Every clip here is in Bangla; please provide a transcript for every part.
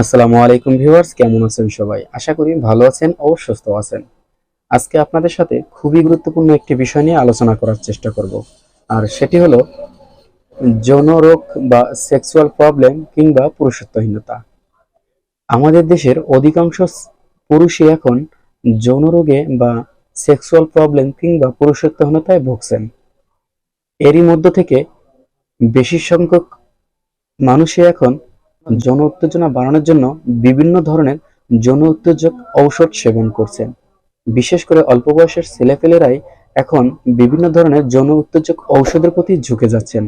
আসসালামু আলাইকুম ভিউয়ার্স, কেমন আছেন সবাই? আশা করি ভালো আছেন ও সুস্থ আছেন। আজকে আপনাদের সাথে খুবই গুরুত্বপূর্ণ একটি বিষয় নিয়ে আলোচনা করার চেষ্টা করব। আর সেটি হলো যৌন রোগ বা সেক্সুয়াল প্রবলেম কিংবা পুরুষত্বহীনতা। আমাদের দেশের অধিকাংশ পুরুষই এখন যৌন রোগে বা সেক্সুয়াল প্রবলেম কিংবা পুরুষত্বহীনতায় ভুগছেন। এরই মধ্য থেকে বেশি সংখ্যক মানুষই এখন যৌন উত্তেজনা বাড়ানোর জন্য বিভিন্ন ধরনের যৌন উত্তেজক ঔষধ সেবন করছেন বিশেষ করে অল্প বয়সের ছেলেপেলেরাই এখন বিভিন্ন ধরনের যৌন উত্তেজক ঔষধের প্রতি ঝুঁকে যাচ্ছেন।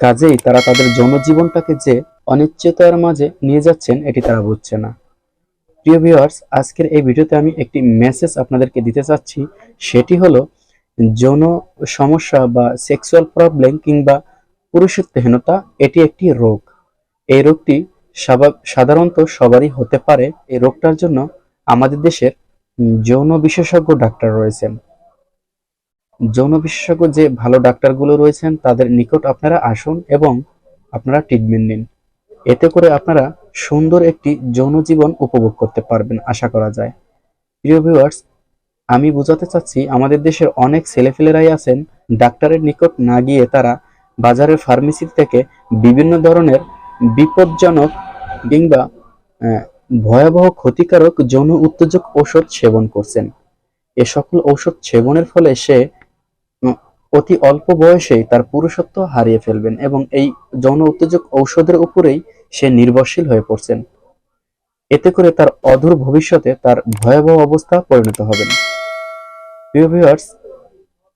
কাজেই তারা তাদের যৌন জীবনটাকে যে অনিশ্চয়তার মাঝে নিয়ে যাচ্ছেন এটি তারা বুঝছে না। প্রিয় ভিউয়ার্স আজকের এই ভিডিওতে আমি একটি মেসেজ আপনাদেরকে দিতে চাচ্ছি। সেটি হলো যৌন সমস্যা বা সেক্সুয়াল প্রবলেম কিংবা পুরুষত্বহীনতা এটি একটি রোগ। এই রোগটি সাধারণত সবারই হতে পারে। এই রোগটার জন্য আমাদের দেশের যৌন বিশেষজ্ঞ ডাক্তার রয়েছেন। যৌন বিশেষজ্ঞ যে ভালো ডাক্তারগুলো রয়েছেন, তাদের নিকট আপনারা আসুন এবং আপনারা ট্রিটমেন্ট নিন। এতে করে আপনারা সুন্দর একটি যৌন জীবন উপভোগ করতে পারবেন, আশা করা যায়। প্রিয় ভিউয়ার্স আমি বোঝাতে চাচ্ছি, আমাদের দেশের অনেক ছেলেফেলেরাই আছেন, ডাক্তারের নিকট না গিয়ে তারা বাজারের ফার্মেসি থেকে বিভিন্ন ধরনের বিপজ্জনক কিংবা ভয়াবহ ক্ষতিকারক যৌন উত্তেজক ঔষধ সেবন করছেন। এ সকল ঔষধ সেবনের ফলে সে অতি অল্প বয়সেই তার পুরুষত্ব হারিয়ে ফেলবেন এবং এই যৌন উত্তেজক ঔষধের উপরেই সে নির্ভরশীল হয়ে পড়ছেন। এতে করে তার অদূর ভবিষ্যতে তার ভয়াবহ অবস্থা পরিণত হবেন।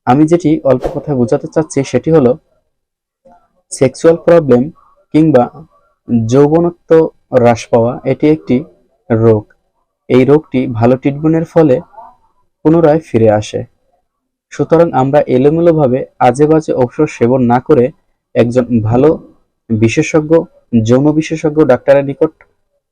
আমি যেটি অল্প কথায় বোঝাতে চাচ্ছি সেটি হলো সেক্সুয়াল প্রবলেম কিংবা যৌবনত্ব হ্রাস পাওয়া, এটি একটি রোগ। এই রোগটি ভালো ট্রিটমেন্টের ফলে পুনরায় ফিরে আসে। সুতরাং আমরা এলোমেলোভাবে আজে বাজে ঔষধ সেবন না করে একজন ভালো বিশেষজ্ঞ, যৌন বিশেষজ্ঞ ডাক্তারের নিকট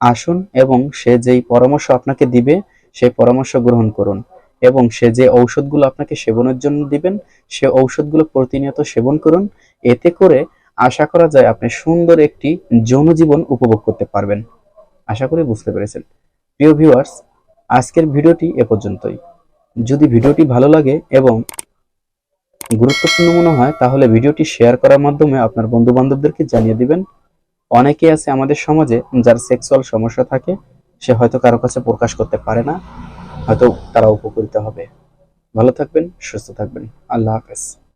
আসুন এবং সে যেই পরামর্শ আপনাকে দিবে, সেই পরামর্শ গ্রহণ করুন এবং সে যে ঔষধগুলো আপনাকে সেবনের জন্য দিবেন, সে ঔষধগুলো প্রতিনিয়ত সেবন করুন। এতে করে আশা করা যায় আপনি সুন্দর একটি যৌন জীবন উপভোগ করতে পারবেন। আশা করি বুঝতে পেরেছেন। প্রিয় ভিউয়ার্স আজকের ভিডিওটি এ পর্যন্তই। যদি ভিডিওটি ভালো লাগে এবং গুরুত্বপূর্ণ মনে হয়, তাহলে ভিডিওটি শেয়ার করার মাধ্যমে আপনার বন্ধু বান্ধবদেরকে জানিয়ে দিবেন। অনেকেই আছে আমাদের সমাজে যার সেক্সুয়াল সমস্যা থাকে, সে হয়তো কারও কাছে প্রকাশ করতে পারে না, হয়তো তারা উপকৃত হবে। ভালো থাকবেন, সুস্থ থাকবেন। আল্লাহ হাফেজ।